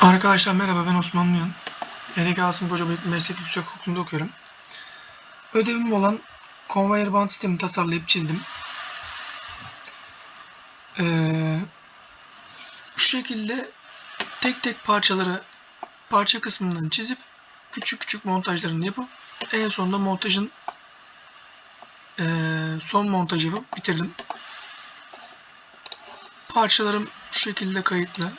Arkadaşlar merhaba ben Osman Muyan. YRK Asım Beylik Meslek Yüksekokulu'nda okuyorum. Ödevim olan konveyör band sistemi tasarlayıp çizdim. Ee, şu şekilde tek tek parçaları parça kısmından çizip küçük küçük montajlarını yapıp en sonunda montajın ee, son montajı yapıp bitirdim. Parçalarım şu şekilde kayıtlı.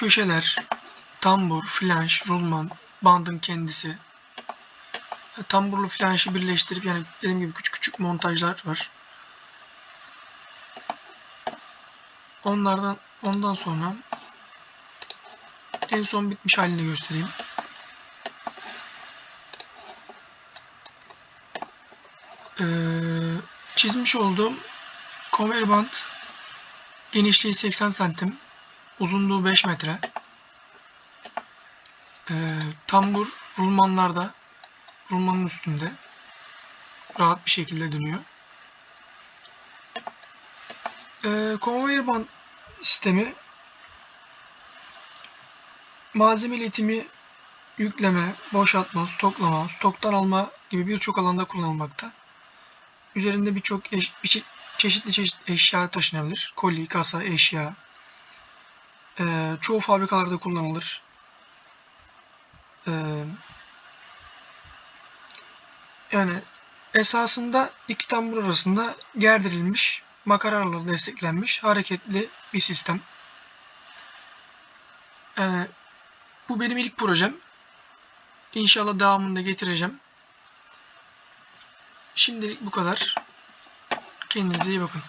Köşeler, tambur, flanş, rulman, bandın kendisi. E, Tamburlu flanşı birleştirip yani dediğim gibi küçük küçük montajlar var. Onlardan ondan sonra en son bitmiş halini göstereyim. Ee, çizmiş olduğum conveyor band genişliği 80 santim Uzunluğu 5 metre. Ee, tambur rulmanlarda rulmanın üstünde rahat bir şekilde dönüyor. Ee, conveyor band sistemi malzeme iletimi, yükleme, boşaltma, stoklama, stoktan alma gibi birçok alanda kullanılmakta. Üzerinde birçok eş, bir çeşitli çeşitli eşya taşınabilir. Koli, kasa, eşya, ee, çoğu fabrikalarda kullanılır. Ee, yani esasında iki tambur arasında gerdirilmiş, makaralarla desteklenmiş hareketli bir sistem. Yani bu benim ilk projem. İnşallah devamını da getireceğim. Şimdilik bu kadar. Kendinize iyi bakın.